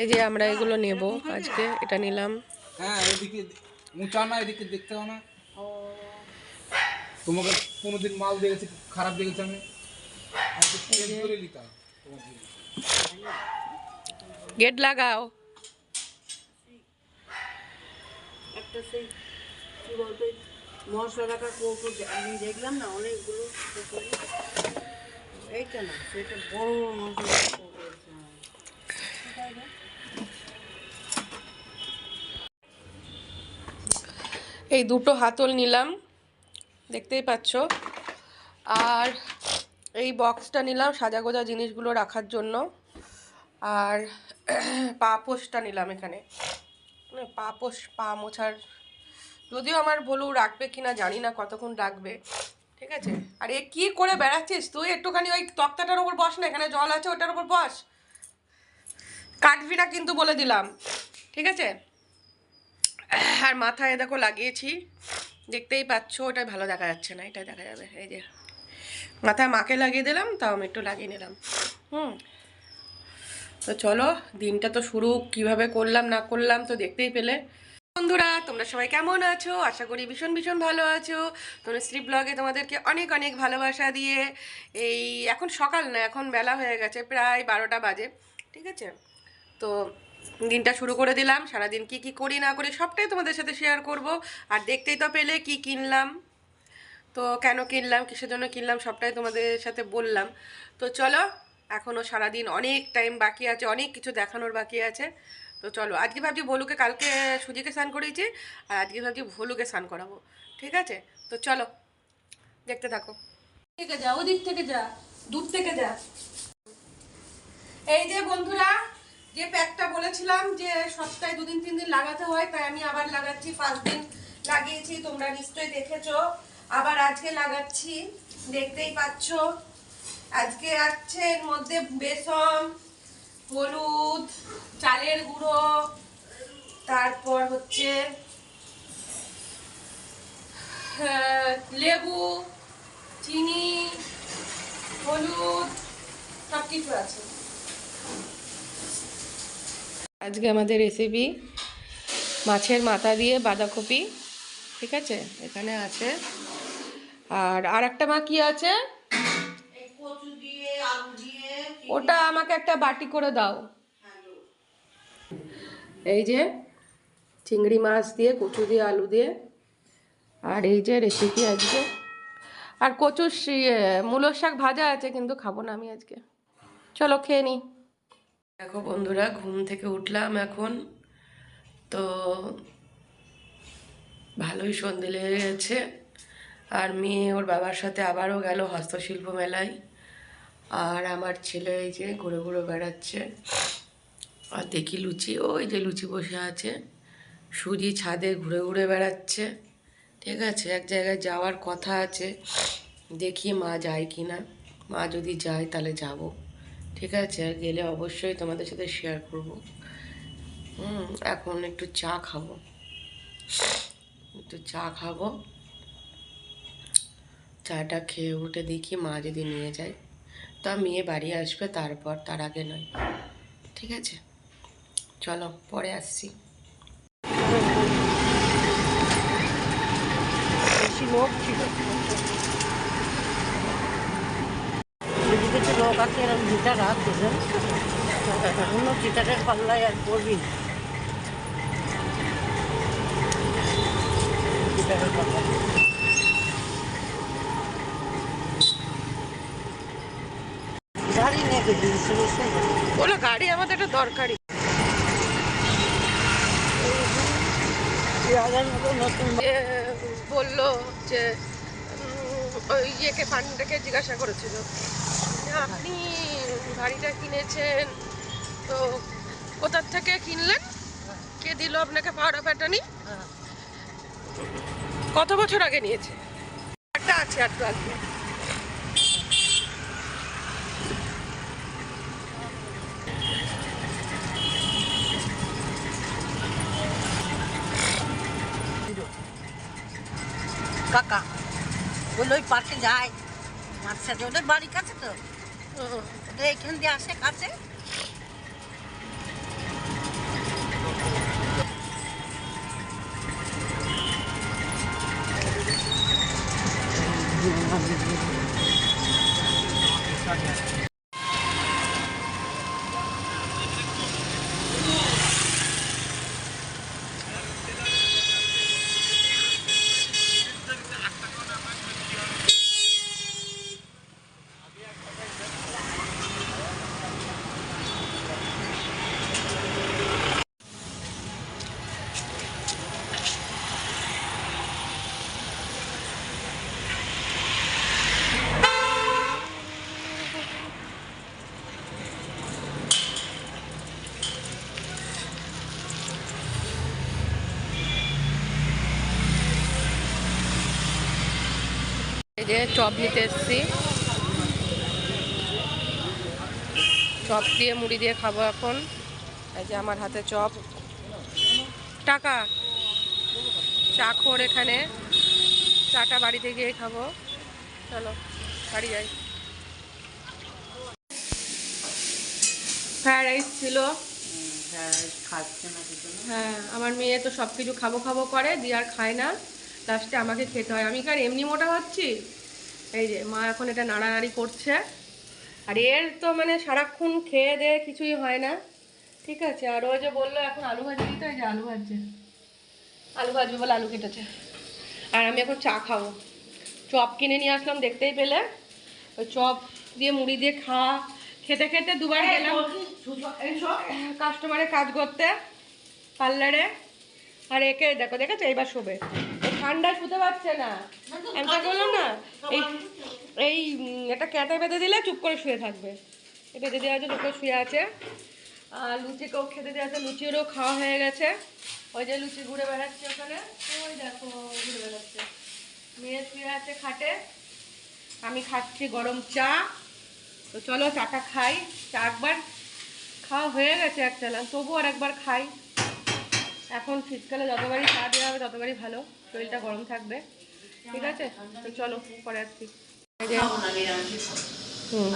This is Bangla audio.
এই যে আমরা এগুলো নেব। আজকে এটা নিলাম। হ্যাঁ এদিকে উঁচা না এদিকে দেখতে হবে না। তোমাকে কোনোদিন মাল দেখেছি খারাপ দেখেছি আমি। গেট লাগাও। একটা সেই কি বলতো মশলা রাখার কৌটো আমি দেখলাম না অনেকগুলো। এইটা না সেটা বড় মশলা। এই দুটো হাতল নিলাম, দেখতেই পাচ্ছ। আর এই বক্সটা নিলাম সাজা গোজা জিনিসগুলো রাখার জন্য। আর পাপোশটা নিলাম এখানে। মানে পাপোশ পা মোছার। যদিও আমার ভলু রাখবে কিনা জানি না কতক্ষণ রাখবে, ঠিক আছে? আর এ কি করে বেড়াচ্ছিস? তুই একটুখানি ওই তক্তাটার উপর বস না, এখানে জল আছে ওটার উপর বস। কাটবি না কিন্তু বলে দিলাম, ঠিক আছে? আর মাথায় দেখো লাগিয়েছি। দেখতেই পাচ্ছ, ওটাই ভালো দেখা যাচ্ছে না, এটাই দেখা যাবে, এই যে। মাথায় মাকে লাগিয়ে দিলাম, তাও আমি একটু লাগিয়ে নিলাম। হুম। তো চলো, দিনটা তো শুরু, কীভাবে করলাম, না করলাম তো দেখতেই পেলে। বন্ধুরা, তোমরা সবাই কেমন আছো? আশা করি ভীষণ ভীষণ ভালো আছো। তোমরা শ্রী ব্লগে তোমাদেরকে অনেক অনেক ভালোবাসা দিয়ে এই, এখন সকাল না, এখন বেলা হয়ে গেছে, প্রায় বারোটা বাজে, ঠিক আছে? তো দিনটা শুরু করে দিলাম, সারাদিন কি কি করি না করি সবটাই তোমাদের সাথে শেয়ার করব। আর দেখতেই তো পেলে কি কিনলাম। তো কেন কিনলাম, কিসের জন্য কিনলাম, সবটাই তোমাদের সাথে বললাম। তো চলো এখনও সারাদিন অনেক টাইম বাকি আছে, অনেক কিছু দেখানোর বাকি আছে। তো চলো, আজকে ভাবছি ভলুকে কালকে সুজিকে স্নান করিয়েছি, আর আজকে ভাবছি ভলুকে স্নান করাবো। ঠিক আছে? তো চলো, দেখতে থাকো। থেকে যা, ওদিক থেকে যা, দূর থেকে যা। এই যে বন্ধুরা যে প্যাকটা বলেছিলাম যে সপ্তাহে দুদিন, তিন দিন লাগাতে হয়, তাই আমি আবার লাগাচ্ছি, পাঁচ দিন লাগিয়েছি, তোমরা নিশ্চয়ই দেখেছ। আবার আজকে লাগাচ্ছি, দেখতেই পাচ্ছ। আজকে আছে এর মধ্যে বেসন, হলুদ, চালের গুঁড়ো, তারপর হচ্ছে লেবু, চিনি, হলুদ সব কিছু আছে। আজকে আমাদের রেসিপি মাছের মাথা দিয়ে বাঁধাকপি ঠিক আছে? এখানে আছে। আর আর একটা মা কি আছে? ওটা আমাকে একটা বাটি করে দাও। এই যে চিংড়ি মাছ দিয়ে কচু দিয়ে আলু দিয়ে। আর এই যে রেসিপি আজকে। আর কচুর ইয়ে, শাক ভাজা আছে কিন্তু খাব না আমি আজকে। চলো খেয়ে নিই দেখো বন্ধুরা, ঘুম থেকে উঠলাম এখন। তো ভালোই সন্ধে লেগে গেছে। আর মেয়ে ওর বাবার সাথে আবারও গেল হস্তশিল্প মেলায়। আর আমার ছেলে এই যে ঘুরে ঘুরে বেড়াচ্ছে। আর দেখি লুচি, ওই যে লুচি বসে আছে। সুজি ছাদে ঘুরে ঘুরে বেড়াচ্ছে। ঠিক আছে, এক জায়গায় যাওয়ার কথা আছে। দেখি মা যায় কি না মা যদি যায় তাহলে যাব। ঠিক আছে আর গেলে অবশ্যই তোমাদের সাথে শেয়ার করব। হুম, এখন একটু চা খাব। একটু চা খাব। চাটা খেয়ে উঠে দেখি মা যদি নিয়ে যায়, তা মেয়ে বাড়ি আসবে তারপর তার আগে নয়। ঠিক আছে? চলো, পরে আসছি। বেশি ছিল। যদি কিছু লোক আছে এরকম দুটা রাত দেবেন অন্য চিটারের পাল্লায় আর পড়বি না। চিটারের পাল্লায়। গাড়ি বলো গাড়ি আমাদের একটা দরকারি। বলল যে ইয়েকে পান্ডাকে জিজ্ঞাসা করেছিল। আপনি গাড়িটা কিনেছেন, তো কোথার থেকে কিনলেন? কে দিল আপনাকে পাওয়ার প্যাটার্নি? হ্যাঁ। কত বছর আগে নিয়েছে? একটা আছে আগে। কাকা, বলল ওই পার্কে যায়। মাঝে সাথে ওদের বাড়ি কাছে তো। Reken diye şey kapsın. যে চপ নিতে এসছি। চপ দিয়ে মুড়ি দিয়ে খাব এখন। এই যে আমার হাতে চপ। টাকা। চাখর এখানে। চাটা বাড়িতে গিয়ে খাব। চলো বাড়ি যাই। ফ্রায়েড রাইস ছিল। হ্যাঁ হ্যাঁ আমার মেয়ে তো সব কিছু খাব খাব করে দিয়ে আর খায় না। লাস্টে আমাকে খেতে হয়। আমি কি আর এমনি মোটা হচ্ছি? এই যে মা এখন এটা নাড়ানাড়ি করছে। আর এর তো মানে সারাক্ষণ খেয়ে দেয়ে কিছুই হয় না। ঠিক আছে আর ও যে বলল এখন আলু ভাজি দিতে এই যে আলু ভাজছে। আলু ভাজবে বলে আলু কেটেছে। আর আমি এখন চা খাব। চপ কিনে নিয়ে আসলাম দেখতেই পেলে। ওই চপ দিয়ে মুড়ি দিয়ে খাওয়া খেতে খেতে দুবার গেলাম। কাস্টমারের কাজ করতে পার্লারে। আর একে দেখো দেখেছ? এইবার শোবে। ঠান্ডা শুতে পারছে না। আমি তাকে বললাম, না, এই এই একটা ক্যাঁটা বেঁধে দিলে চুপ করে শুয়ে থাকবে। এই বেঁধে দেওয়া আছে লোকে শুয়ে আছে। আর লুচিকেও খেতে দেওয়া আছে, লুচিরও খাওয়া হয়ে গেছে। ওই যে লুচি ঘুরে বেড়াচ্ছে ওখানে। ওই দেখো, ঘুরে বেড়াচ্ছে। মেয়ে শুয়ে আছে খাটে। আমি খাচ্ছি গরম চা। তো চলো চাটা খাই। চা একবার খাওয়া হয়ে গেছে এক চালান তবু আর একবার খাই। এখন শীতকালে যতবারই চা দেওয়া হবে ততবারই ভালো। শরীরটা গরম থাকবে। ঠিক আছে? তো চলো পরে আসছি হুম।